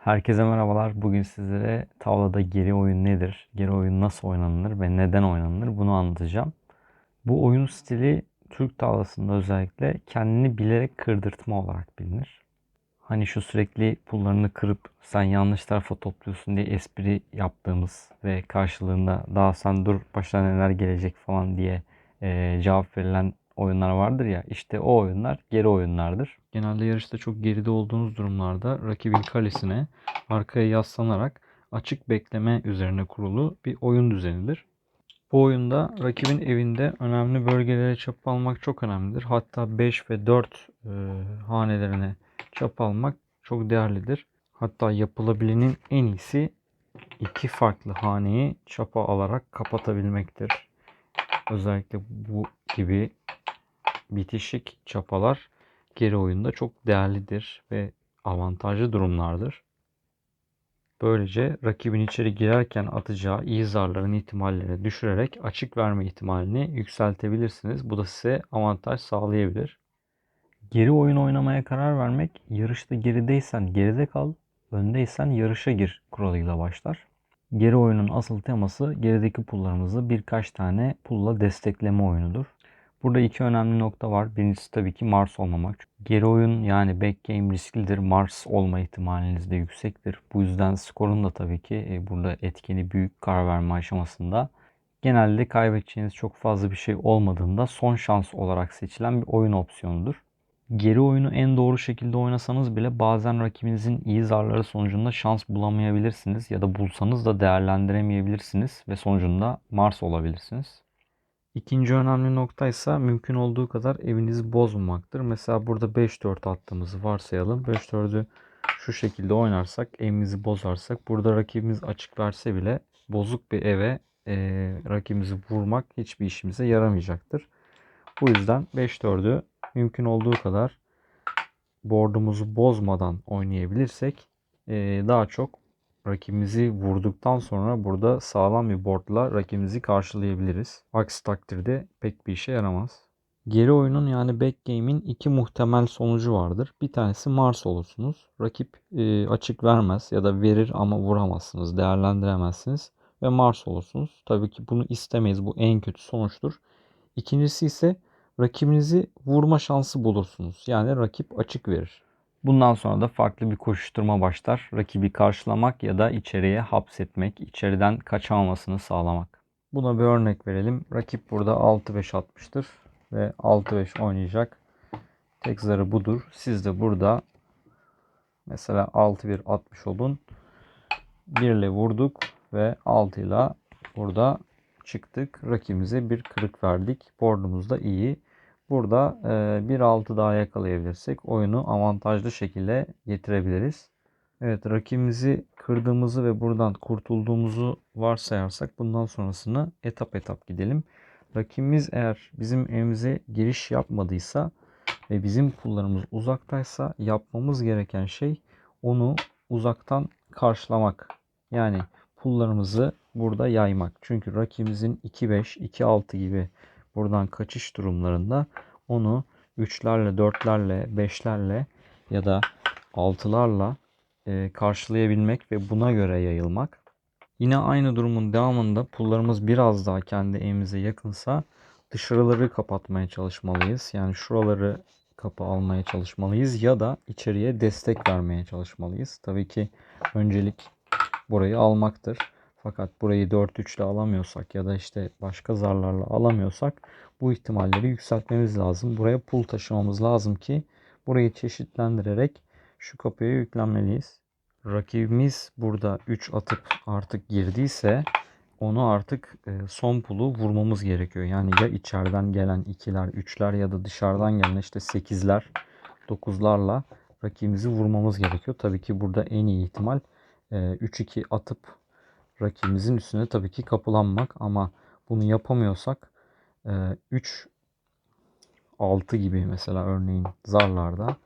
Herkese merhabalar. Bugün sizlere tavlada geri oyun nedir, geri oyun nasıl oynanır ve neden oynanır bunu anlatacağım. Bu oyun stili Türk tavlasında özellikle kendini bilerek kırdırtma olarak bilinir. Hani şu sürekli pullarını kırıp sen yanlış tarafa topluyorsun diye espri yaptığımız ve karşılığında daha sen dur başına neler gelecek falan diye cevap verilen oyunlar vardır ya işte o oyunlar geri oyunlardır. Genelde yarışta çok geride olduğunuz durumlarda rakibin kalesine arkaya yaslanarak açık bekleme üzerine kurulu bir oyun düzenidir. Bu oyunda rakibin evinde önemli bölgelere çap almak çok önemlidir. Hatta 5 ve 4 e, hanelerine çap almak çok değerlidir. Hatta yapılabilenin en iyisi iki farklı haneyi çapa alarak kapatabilmektir. Özellikle bu gibi bitişik çapalar geri oyunda çok değerlidir ve avantajlı durumlardır. Böylece rakibin içeri girerken atacağı iyi zarların ihtimallerini düşürerek açık verme ihtimalini yükseltebilirsiniz. Bu da size avantaj sağlayabilir. Geri oyun oynamaya karar vermek, yarışta gerideysen geride kal, öndeysen yarışa gir kuralıyla başlar. Geri oyunun asıl teması gerideki pullarımızı birkaç tane pulla destekleme oyunudur. Burada iki önemli nokta var. Birincisi tabii ki Mars olmamak. Geri oyun yani backgame risklidir. Mars olma ihtimaliniz de yüksektir. Bu yüzden skorun da tabii ki e, burada etkili büyük karar verme aşamasında. Genelde kaybedeceğiniz çok fazla bir şey olmadığında son şans olarak seçilen bir oyun opsiyonudur. Geri oyunu en doğru şekilde oynasanız bile bazen rakibinizin iyi zarları sonucunda şans bulamayabilirsiniz ya da bulsanız da değerlendiremeyebilirsiniz ve sonucunda Mars olabilirsiniz. İkinci önemli nokta ise mümkün olduğu kadar evinizi bozmamaktır. Mesela burada 5-4 attığımızı varsayalım. 5-4'ü şu şekilde oynarsak, evimizi bozarsak, burada rakibimiz açık verse bile bozuk bir eve e, rakibimizi vurmak hiçbir işimize yaramayacaktır. Bu yüzden 5-4'ü mümkün olduğu kadar board'umuzu bozmadan oynayabilirsek e, daha çok rakibimizi vurduktan sonra burada sağlam bir boardla rakibimizi karşılayabiliriz. Aksi takdirde pek bir işe yaramaz. Geri oyunun yani backgame'in iki muhtemel sonucu vardır. Bir tanesi Mars olursunuz. Rakip e, açık vermez ya da verir ama vuramazsınız, değerlendiremezsiniz ve Mars olursunuz. Tabii ki bunu istemeyiz. Bu en kötü sonuçtur. İkincisi ise rakibinizi vurma şansı bulursunuz. Yani rakip açık verir. Bundan sonra da farklı bir koşuşturma başlar. Rakibi karşılamak ya da içeriye hapsetmek, içeriden kaçamamasını sağlamak. Buna bir örnek verelim. Rakip burada 6-5 atmıştır ve 6-5 oynayacak. Tek zarı budur. Siz de burada mesela 6-1 atmış olun. 1 ile vurduk ve 6 ile burada çıktık. Rakibimize bir kırık verdik. Board'umuz da iyi. Burada e, bir altı daha yakalayabilirsek oyunu avantajlı şekilde getirebiliriz. Evet rakibimizi kırdığımızı ve buradan kurtulduğumuzu varsayarsak bundan sonrasını etap etap gidelim. Rakibimiz eğer bizim evimize giriş yapmadıysa ve bizim pullarımız uzaktaysa yapmamız gereken şey onu uzaktan karşılamak. Yani pullarımızı burada yaymak. Çünkü rakibimizin 2-5, 2-6 gibi buradan kaçış durumlarında onu 3'lerle, 4'lerle, 5'lerle ya da 6'larla e, karşılayabilmek ve buna göre yayılmak. Yine aynı durumun devamında pullarımız biraz daha kendi evimize yakınsa dışarıları kapatmaya çalışmalıyız. Yani şuraları kapı almaya çalışmalıyız ya da içeriye destek vermeye çalışmalıyız. Tabii ki öncelik burayı almaktır. Fakat burayı 4-3 ile alamıyorsak ya da işte başka zarlarla alamıyorsak bu ihtimalleri yükseltmemiz lazım. Buraya pul taşımamız lazım ki burayı çeşitlendirerek şu kapıya yüklenmeliyiz. Rakibimiz burada 3 atıp artık girdiyse onu artık e, son pulu vurmamız gerekiyor. Yani ya içeriden gelen 2'ler, 3'ler ya da dışarıdan gelen işte 8'ler, 9'larla rakibimizi vurmamız gerekiyor. Tabii ki burada en iyi ihtimal 3-2 atıp rakibimizin üstüne tabii ki kapılanmak ama bunu yapamıyorsak 3 6 gibi mesela örneğin zarlarda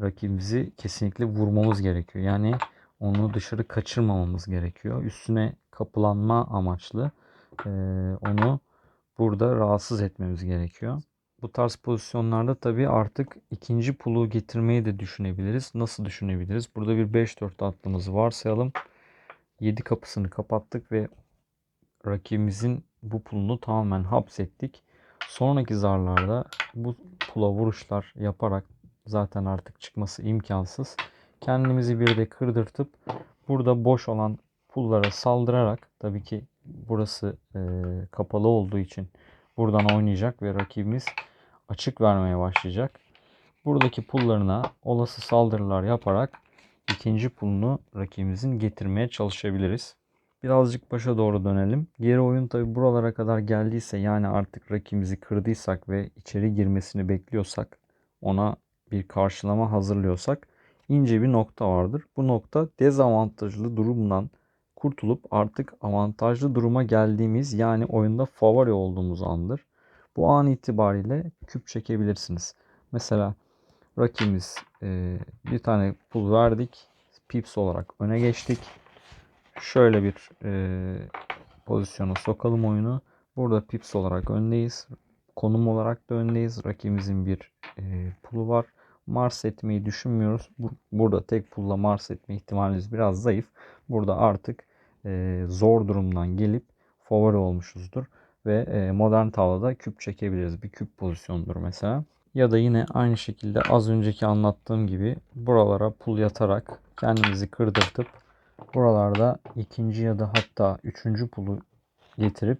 rakibimizi kesinlikle vurmamız gerekiyor. Yani onu dışarı kaçırmamamız gerekiyor. Üstüne kapılanma amaçlı onu burada rahatsız etmemiz gerekiyor. Bu tarz pozisyonlarda tabii artık ikinci pulu getirmeyi de düşünebiliriz. Nasıl düşünebiliriz? Burada bir 5-4 attığımızı varsayalım. 7 kapısını kapattık ve rakibimizin bu pulunu tamamen hapsettik. Sonraki zarlarda bu pula vuruşlar yaparak zaten artık çıkması imkansız. Kendimizi bir de kırdırtıp burada boş olan pullara saldırarak tabii ki burası e, kapalı olduğu için buradan oynayacak ve rakibimiz açık vermeye başlayacak. Buradaki pullarına olası saldırılar yaparak ikinci pulunu rakibimizin getirmeye çalışabiliriz. Birazcık başa doğru dönelim. Geri oyun tabi buralara kadar geldiyse yani artık rakibimizi kırdıysak ve içeri girmesini bekliyorsak ona bir karşılama hazırlıyorsak ince bir nokta vardır. Bu nokta dezavantajlı durumdan kurtulup artık avantajlı duruma geldiğimiz yani oyunda favori olduğumuz andır. Bu an itibariyle küp çekebilirsiniz. Mesela rakibimiz e, bir tane pul verdik. Pips olarak öne geçtik. Şöyle bir e, pozisyona sokalım oyunu. Burada pips olarak öndeyiz. Konum olarak da öndeyiz. Rakibimizin bir e, pulu var. Mars etmeyi düşünmüyoruz. Burada tek pulla Mars etme ihtimalimiz biraz zayıf. Burada artık e, zor durumdan gelip favori olmuşuzdur. Ve e, modern tavlada küp çekebiliriz. Bir küp pozisyonudur mesela. Ya da yine aynı şekilde az önceki anlattığım gibi buralara pul yatarak kendimizi kırdırtıp buralarda ikinci ya da hatta üçüncü pulu getirip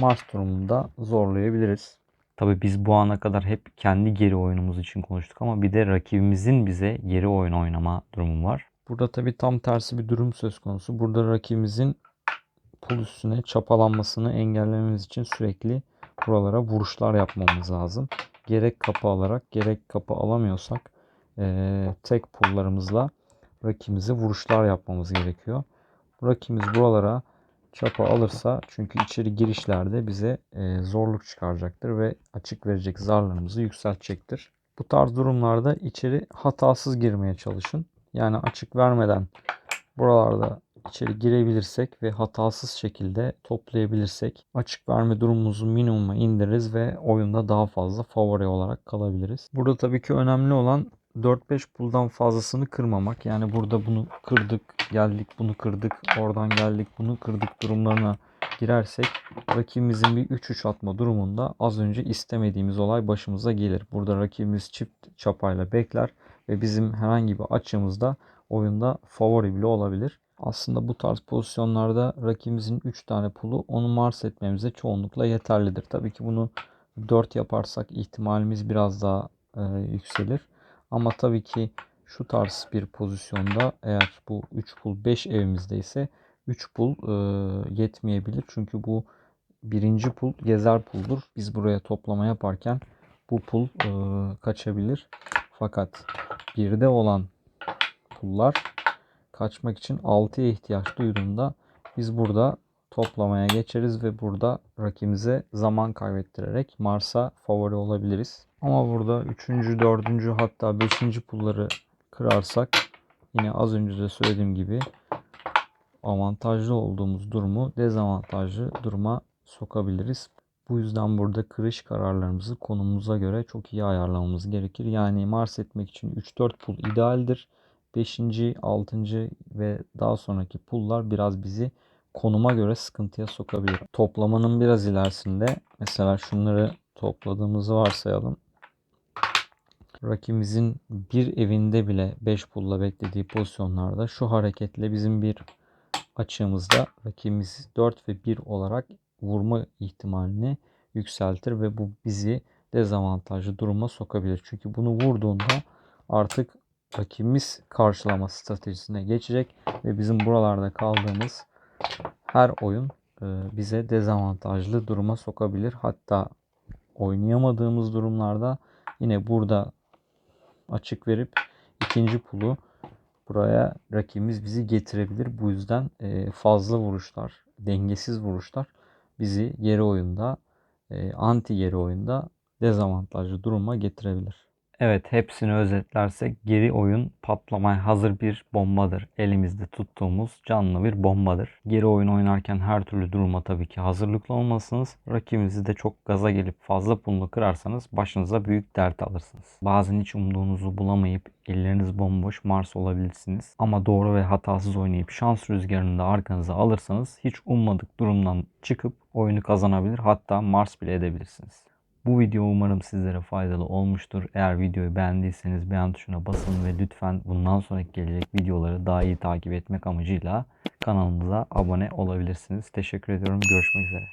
Mars durumunda zorlayabiliriz. Tabi biz bu ana kadar hep kendi geri oyunumuz için konuştuk ama bir de rakibimizin bize geri oyun oynama durumu var. Burada tabi tam tersi bir durum söz konusu. Burada rakibimizin pul üstüne çapalanmasını engellememiz için sürekli buralara vuruşlar yapmamız lazım. Gerek kapı alarak gerek kapı alamıyorsak e, tek pullarımızla rakibimize vuruşlar yapmamız gerekiyor. Rakibimiz buralara çapa alırsa çünkü içeri girişlerde bize e, zorluk çıkaracaktır ve açık verecek zarlarımızı yükseltecektir. Bu tarz durumlarda içeri hatasız girmeye çalışın. Yani açık vermeden buralarda içeri girebilirsek ve hatasız şekilde toplayabilirsek açık verme durumumuzu minimuma indiririz ve oyunda daha fazla favori olarak kalabiliriz. Burada tabii ki önemli olan 4-5 puldan fazlasını kırmamak. Yani burada bunu kırdık, geldik, bunu kırdık, oradan geldik, bunu kırdık durumlarına girersek rakibimizin bir 3-3 atma durumunda az önce istemediğimiz olay başımıza gelir. Burada rakibimiz çift çapayla bekler ve bizim herhangi bir açımızda oyunda favori bile olabilir. Aslında bu tarz pozisyonlarda rakibimizin 3 tane pulu onu mars etmemize çoğunlukla yeterlidir. Tabii ki bunu 4 yaparsak ihtimalimiz biraz daha e, yükselir. Ama tabii ki şu tarz bir pozisyonda eğer bu 3 pul 5 evimizde ise 3 pul e, yetmeyebilir. Çünkü bu birinci pul gezer puldur. Biz buraya toplama yaparken bu pul e, kaçabilir. Fakat birde olan pullar kaçmak için 6'ya ihtiyaç duyduğunda biz burada toplamaya geçeriz ve burada rakibimize zaman kaybettirerek Mars'a favori olabiliriz. Ama burada 3. 4. hatta 5. pulları kırarsak yine az önce de söylediğim gibi avantajlı olduğumuz durumu dezavantajlı duruma sokabiliriz. Bu yüzden burada kırış kararlarımızı konumumuza göre çok iyi ayarlamamız gerekir. Yani Mars etmek için 3-4 pul idealdir. 5. 6. ve daha sonraki pullar biraz bizi konuma göre sıkıntıya sokabilir. Toplamanın biraz ilerisinde mesela şunları topladığımızı varsayalım. Rakibimizin bir evinde bile 5 pulla beklediği pozisyonlarda şu hareketle bizim bir açığımızda rakibimiz 4 ve 1 olarak vurma ihtimalini yükseltir ve bu bizi dezavantajlı duruma sokabilir. Çünkü bunu vurduğunda artık rakibimiz karşılama stratejisine geçecek ve bizim buralarda kaldığımız her oyun e, bize dezavantajlı duruma sokabilir. Hatta oynayamadığımız durumlarda yine burada açık verip ikinci pulu buraya rakibimiz bizi getirebilir. Bu yüzden e, fazla vuruşlar, dengesiz vuruşlar bizi geri oyunda, e, anti geri oyunda dezavantajlı duruma getirebilir. Evet, hepsini özetlersek geri oyun patlamaya hazır bir bombadır. Elimizde tuttuğumuz canlı bir bombadır. Geri oyun oynarken her türlü duruma tabii ki hazırlıklı olmalısınız. Rakibinizi de çok gaza gelip fazla pulunu kırarsanız başınıza büyük dert alırsınız. Bazen hiç umduğunuzu bulamayıp elleriniz bomboş Mars olabilirsiniz. Ama doğru ve hatasız oynayıp şans rüzgarını da arkanıza alırsanız hiç ummadık durumdan çıkıp oyunu kazanabilir hatta Mars bile edebilirsiniz. Bu video umarım sizlere faydalı olmuştur. Eğer videoyu beğendiyseniz beğen tuşuna basın ve lütfen bundan sonraki gelecek videoları daha iyi takip etmek amacıyla kanalımıza abone olabilirsiniz. Teşekkür ediyorum. Görüşmek üzere.